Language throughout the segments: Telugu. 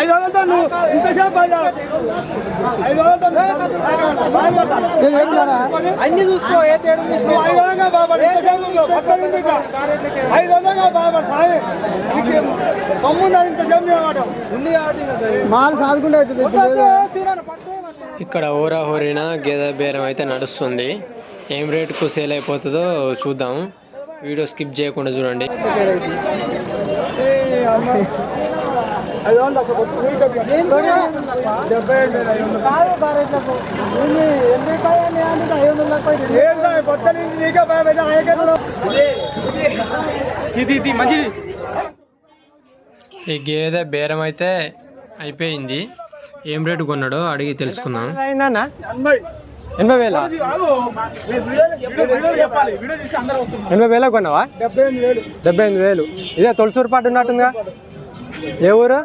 ఐదు వందలతో నువ్వు ఇంతసేపు. ఐదు వందలతో అన్ని చూసుకో ఏ తేడా నువ్వు ఐదు వందలుగా బాబా. ఐదు వందలుగా బాబా సాయం సొమ్మున్నది ఇంతసేపు చేయమాట ఉంది కాబట్టి మాలు సాదుకుంటే ఇక్కడ ఓరా హోరిన గేదె బేరం అయితే నడుస్తుంది. ఏం రేటుకు సేల్ అయిపోతుందో చూద్దాం. వీడియో స్కిప్ చేయకుండా చూడండి ఐదు వందలు అక్కడ కొట్టు. నువ్వు ఇక్కడ డెబ్బై ఏడు వేల ఐదు వందలు. కాదు కారెట్లకు. ఎన్ని రూపాయలు అంటే ఐదు వందల ఏం సాయం కొత్త నుంచి నీకే భయం ఆయకెళ్ళు ఇది ఇది మంచిది. ఈ గేదె బేరం అయితే అయిపోయింది. ఏం రేటు కొన్నాడో అడిగి తెలుసుకుందాం. అయిందన్న? ఎనభై. వేల? ఎనభై వేలకు కొన్నావా? డెబ్బై ఎనిమిది వేలు. డెబ్బై ఎనిమిది వేలు. ఇదే తొలసూరు పాటు ఉన్నట్టుందిగా? ఏ ఊరు?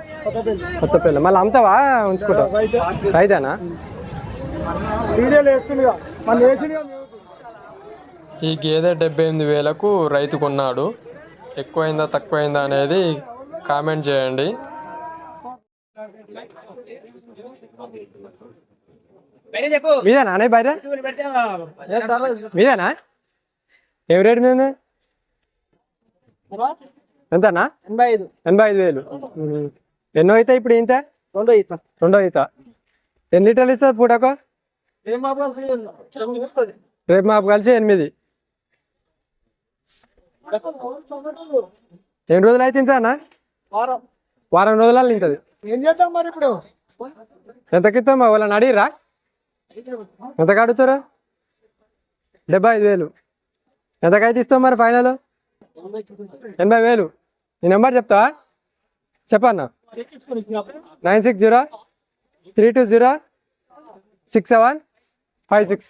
కొత్తపల్లి. మళ్ళీ అమ్ముతావా? ఉంచుకుంటావు? రైతేనా? వేసిందిగా ఈ గేదె డెబ్బై ఎనిమిది వేలకు రైతు కొన్నాడు. ఎక్కువైందా తక్కువైందా అనేది కామెంట్ చేయండి. మీదేనా? అనే బయట? మీదేనా? ఏం రేటు మీద? ఎంతనా? ఎనభై ఐదు. ఎనభై ఐదు వేలు. ఎన్నో అవుతాయి ఇప్పుడు ఇంత రెండో ఇస్తా రెండో అవుతా ఎన్ని లీటర్లు ఇస్తుంది పూటకు? రేపు మాపు కలిసి ఎనిమిది. ఎన్ని రోజులు అయితే ఇంత అన్న వారం. వారం రోజులలో నింతది ఏం చేద్దాం మరి ఇప్పుడు? ఎంతకిస్తాం మా వాళ్ళని అడిగిరా ఎంతకు అడుగుతారు డెబ్బై ఐదు వేలు. ఎంతకైతే ఇస్తాం మరి ఫైనల్? ఎనభై వేలు. నీ నెంబర్ చెప్తావా చెప్పన్నా nine six zero three two zero six seven five six.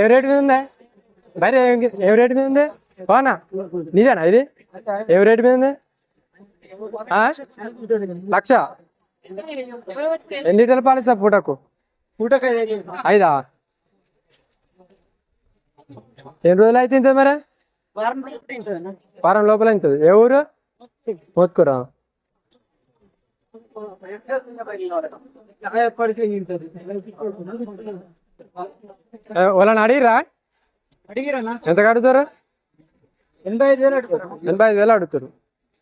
ఏ రేట్ మీద ఉందా? బయట ఏ రేట్ మీద ఉంది? బానా నీదేనా ఇది? ఏ రేట్ మీద ఉంది? లక్ష. ఎన్ని లీటర్లు పాలిస్తా పూటకు? ఐదా ఎన్ని రోజులు అయితే ఇంత మరి? వారం లోపల ఇంతది ఏ ఊరు? మోత్కూరా? ఏ, వాళ్ళని అడిగిరా ఎంత కడుగుతారు ఎనభై ఐదు వేలు అడుగుతారు. ఎనభై ఐదు వేలు అడుగుతారు.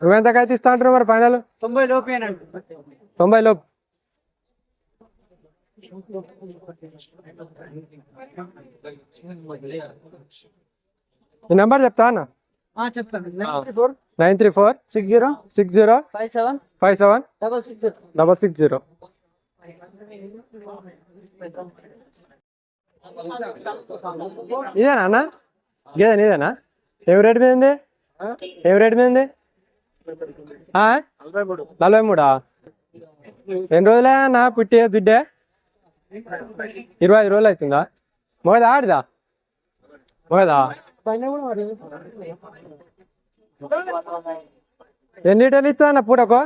నువ్వు ఎంతకైతే ఇస్తా అంటారు మరి ఫైనల్? తొంభై లోపేనండి తొంభై లోపు. ఈ నెంబర్ చెప్తా అన్న? చెప్తాను. Nine three four. Nine three four. Six zero. Six zero. Five seven. Five seven. Double six zero. Double six zero. ఇదేనా అన్న? ఇదే నీదేనా ఏం రేట్ మీద ఉంది? ఏం రేట్ మీద ఉంది? ఆ? నలభై మూడా? ఎన్ని రోజులే అన్న పుట్టి దుడ్డే ఇరవై ఐదు రోజులు అవుతుందా? మొగదా ఆడిదా? మొగదా? ఎన్ని లీటర్లు ఇస్తా అన్న పూటకు?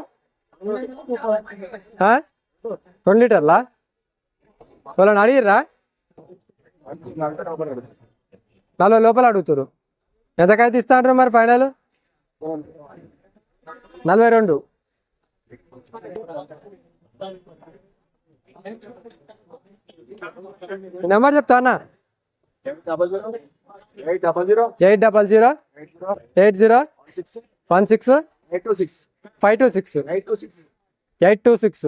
ఆ? రెండు లీటర్లా? వాళ్ళని అడిగిర్రా? నలభై లోపల అడుగుతారు ఎంతకైతే ఇస్తా అంటారు మరి ఫైనల్? నలభై రెండు. నెంబర్ చెప్తా అన్న? Eight double zero eight double zero eight zero one six eight two six. Five two six eight two six. Eight two six.